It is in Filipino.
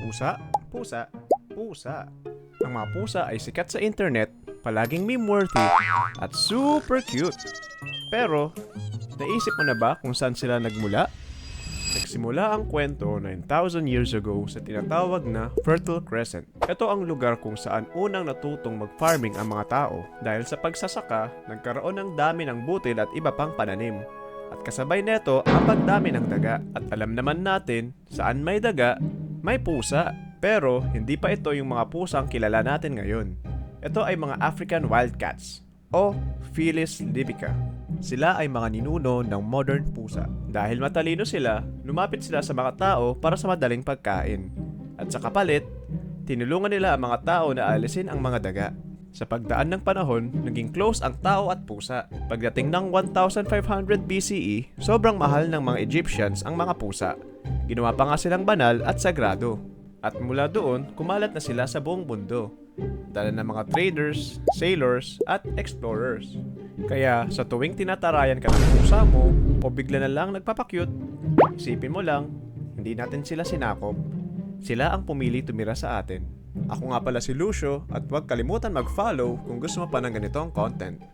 Pusa, pusa, pusa. Ang mga pusa ay sikat sa internet, palaging meme-worthy, at super cute. Pero, naisip mo na ba kung saan sila nagmula? Nagsimula ang kwento 9,000 years ago sa tinatawag na Fertile Crescent. Ito ang lugar kung saan unang natutong mag-farming ang mga tao dahil sa pagsasaka, nagkaroon ng dami ng butil at iba pang pananim. At kasabay neto ang pagdami ng daga. At alam naman natin, saan may daga, may pusa. Pero hindi pa ito yung mga pusang kilala natin ngayon. Ito ay mga African wildcats o Felis libica. Sila ay mga ninuno ng modern pusa. Dahil matalino sila, lumapit sila sa mga tao para sa madaling pagkain. At sa kapalit, tinulungan nila ang mga tao na alisin ang mga daga. Sa pagdaan ng panahon, naging close ang tao at pusa. Pagdating ng 1500 BCE, sobrang mahal ng mga Egyptians ang mga pusa. Ginawa pa nga silang banal at sagrado. At mula doon, kumalat na sila sa buong mundo. Dala ng mga traders, sailors, at explorers. Kaya sa tuwing tinatarayan ka ng pusa mo o bigla na lang nagpapakyut, isipin mo lang, hindi natin sila sinakop. Sila ang pumili tumira sa atin. Ako nga pala si Lucio at huwag kalimutan mag-follow kung gusto mo pa ng ganitong content.